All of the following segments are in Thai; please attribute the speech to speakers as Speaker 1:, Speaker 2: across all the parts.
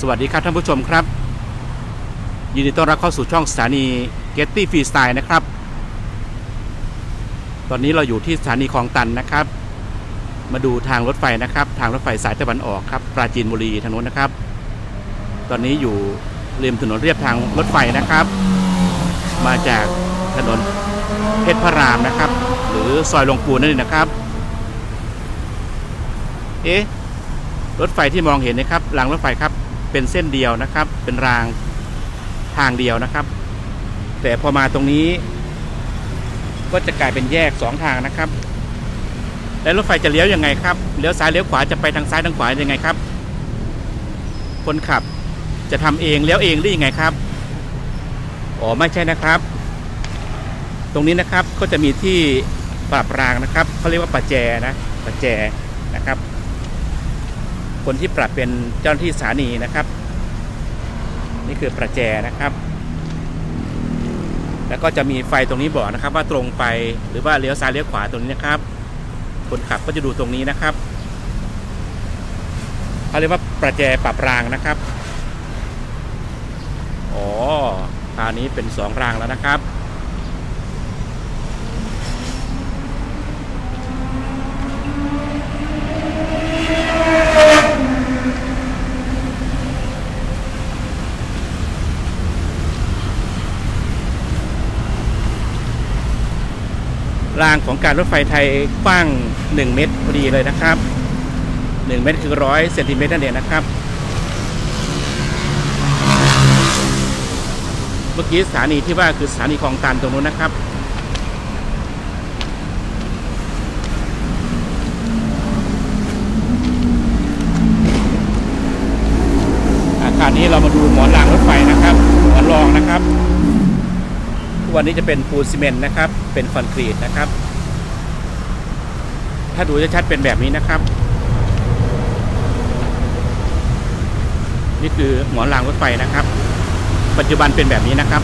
Speaker 1: สวัสดีครับท่านผู้ชมครับ ยินดีต้อนรับเข้าสู่ช่องสถานี Getty Freestyle นะครับ ตอนนี้เราอยู่ที่สถานีคลองตันนะครับ มาดูทางรถไฟนะครับ ทางรถไฟสายตะวันออกครับปราจีนบุรีทางโน้นนะครับ ตอนนี้อยู่ริมถนนเรียบทางรถไฟนะครับ มาจากถนนเพชรพระรามนะครับ หรือซอยลงปูนนั่นเองนะครับ เอ๊ะรถไฟที่มองเห็นนะครับรางรถไฟครับ เป็นเส้นเดียวนะครับ เป็นรางทางเดียวนะครับ แต่พอมาตรงนี้ ก็จะกลายเป็นแยกสองทางนะครับ แล้วรถไฟจะเลี้ยวยังไงครับเลี้ยวซ้ายเลี้ยวขวาจะไปทางซ้ายทางขวายังไงครับ คนขับจะทำเองเลี้ยวเองหรือยังไงครับอ๋อไม่ใช่นะครับ ตรงนี้นะครับก็จะมีที่ปรับรางนะครับเขาเรียกว่าประแจนะประแจนะครับ คนที่ปรับเป็นเจ้าหน้าที่สถานีนะครับ นี่คือประแจนะครับ แล้วก็จะมีไฟตรงนี้บอกนะครับ ว่าตรงไปหรือว่าเลี้ยวซ้ายเลี้ยวขวาตรงนี้นะครับ คนขับก็จะดูตรงนี้นะครับเขาเรียกว่าประแจปรับรางนะครับอ๋อคราวนี้เป็นสองรางแล้วนะครับ รางของการรถไฟไทยกว้าง 1 เมตรพอดีเลยนะครับ 1 เมตรคือร้อยเซนติเมตรนั่นเองนะครับ เมื่อกี้สถานีที่ว่าคือสถานีคลองตันตรงนู้นนะครับ อาคารนี้เรามาดูหมอนรางรถไฟนะครับ หมอนรองนะครับ ทุก วันนี้จะเป็นปูนซีเมนต์นะครับ เป็นคอนกรีตนะครับ ถ้าดูชัดๆเป็นแบบนี้นะครับ นี่คือหมอนรางรถไฟนะครับ ปัจจุบันเป็นแบบนี้นะครับ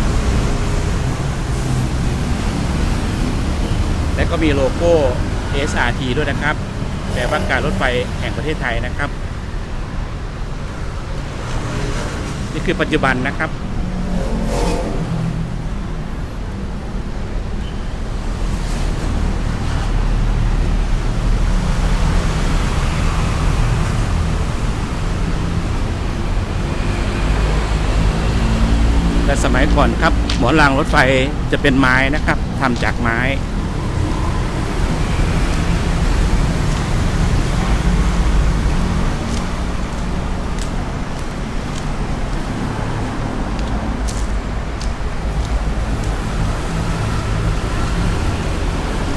Speaker 1: และก็มีโลโก้ SRT ด้วยนะครับแปลว่าการรถไฟแห่งประเทศไทยนะครับ นี่คือปัจจุบันนะครับ แต่สมัยก่อนครับ หมอนรางรถไฟจะเป็นไม้นะครับทำจากไม้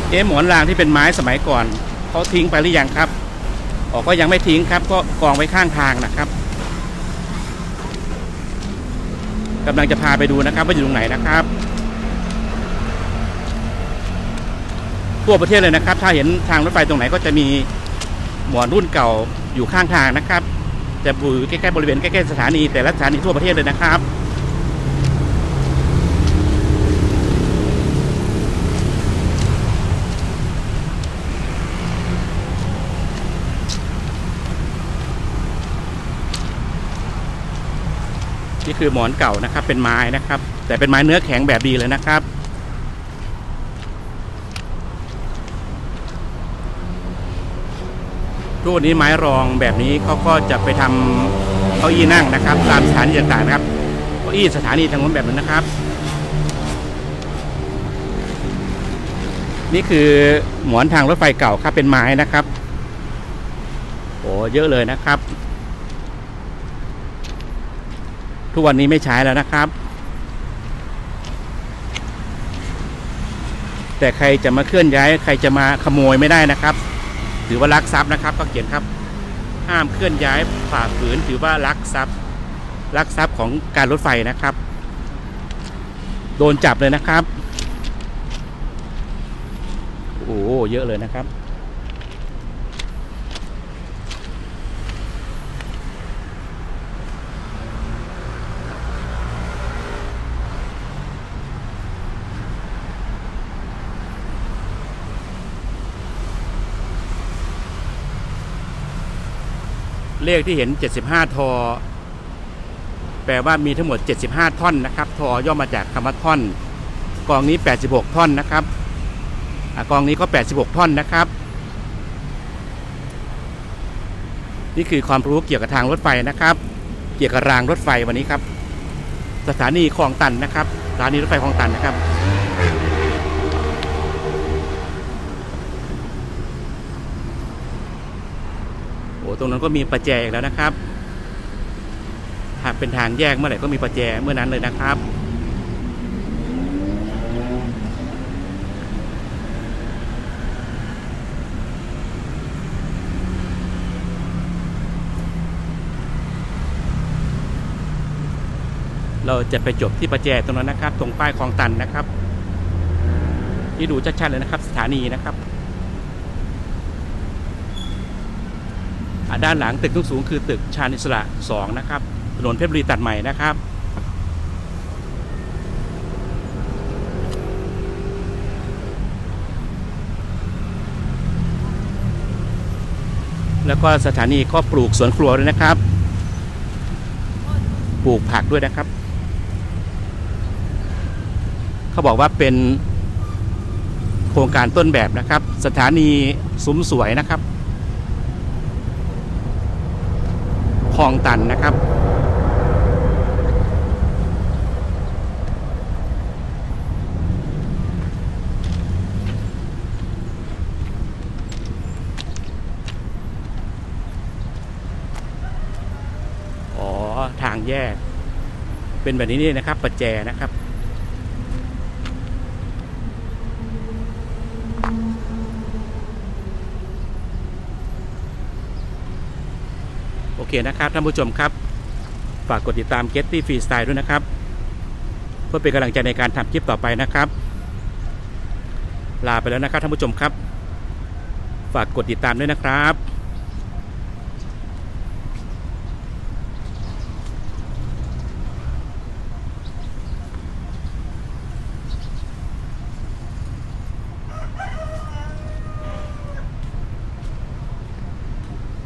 Speaker 1: เอ๊หมอนรางที่เป็นไม้สมัยก่อนเขาทิ้งไปหรือยังครับอ๋อก็ยังไม่ทิ้งครับ ก็กองไว้ข้างทางนะครับ กำลังจะพาไปดูนะครับว่าอยู่ตรงไหนนะครับทั่วประเทศเลยนะครับ ถ้าเห็นทางรถไฟตรงไหนก็จะมีหมอนรุ่นเก่าอยู่ข้างทางนะครับ จะอยู่ใกล้ๆบริเวณใกล้ๆสถานีแต่ละสถานีทั่วประเทศเลยนะครับ นี่คือหมอนเก่านะครับ เป็นไม้นะครับ แต่เป็นไม้เนื้อแข็งแบบดีเลยนะครับ ทุกวันนี้ไม้รองแบบนี้เขาก็จะไปทำเก้าอี้นั่งนะครับ ตามสถานีต่างๆนะครับเก้าอี้สถานีทางนู้นแบบนั้นนะครับ นี่คือหมอนทางรถไฟเก่าครับเป็นไม้นะครับโอ้เยอะเลยนะครับ ทุกวันนี้ไม่ใช้แล้วนะครับ แต่ใครจะมาเคลื่อนย้าย ใครจะมาขโมยไม่ได้นะครับ ถือว่าลักทรัพย์นะครับ ก็เขียนครับ ห้ามเคลื่อนย้ายฝ่าฝืนถือว่าลักทรัพย์ลักทรัพย์ของการรถไฟนะครับ โดนจับเลยนะครับ โอ้เยอะเลยนะครับ เลขที่เห็น 75 ทอ แปลว่ามีทั้งหมด 75 ท่อนนะครับ ทอย่อมาจากคำว่าท่อน กองนี้ 86 ท่อนนะครับอะกองนี้ก็ 86 ท่อนนะครับ นี่คือความรู้เกี่ยวกับทางรถไฟนะครับ เกี่ยวกับรางรถไฟวันนี้ครับ สถานีคลองตันนะครับ สถานีรถไฟคลองตันนะครับ ตรงนั้นก็มีประแจอีกแล้วนะครับ หากเป็นทางแยกเมื่อไหร่ก็มีประแจเมื่อนั้นเลยนะครับเราจะไปจบที่ประแจตรงนั้นนะครับ ตรงป้ายคลองตันนะครับ ที่ดูชัดๆเลยนะครับ สถานีนะครับ อ่า ด้านหลังตึกสูงคือตึกชาญอิสระ 2 นะครับ ถนนเพชรบุรีตัดใหม่นะครับ แล้วก็สถานีก็ปลูกสวนครัวด้วยนะครับ ปลูกผักด้วยนะครับ เขาบอกว่าเป็นโครงการต้นแบบนะครับ สถานีซุ้มสวยนะครับ คลองตันนะครับ อ๋อ ทางแยก เป็นแบบนี้นี่นะครับประแจนะครับ เคนะครับท่านผู้ชมครับ ฝากกดติดตาม Getty Freestyle ด้วยนะครับ เพื่อเป็นกำลังใจในการทำคลิปต่อไปนะครับ ลาไปแล้วนะครับท่านผู้ชมครับ ฝากกดติดตามด้วยนะครับ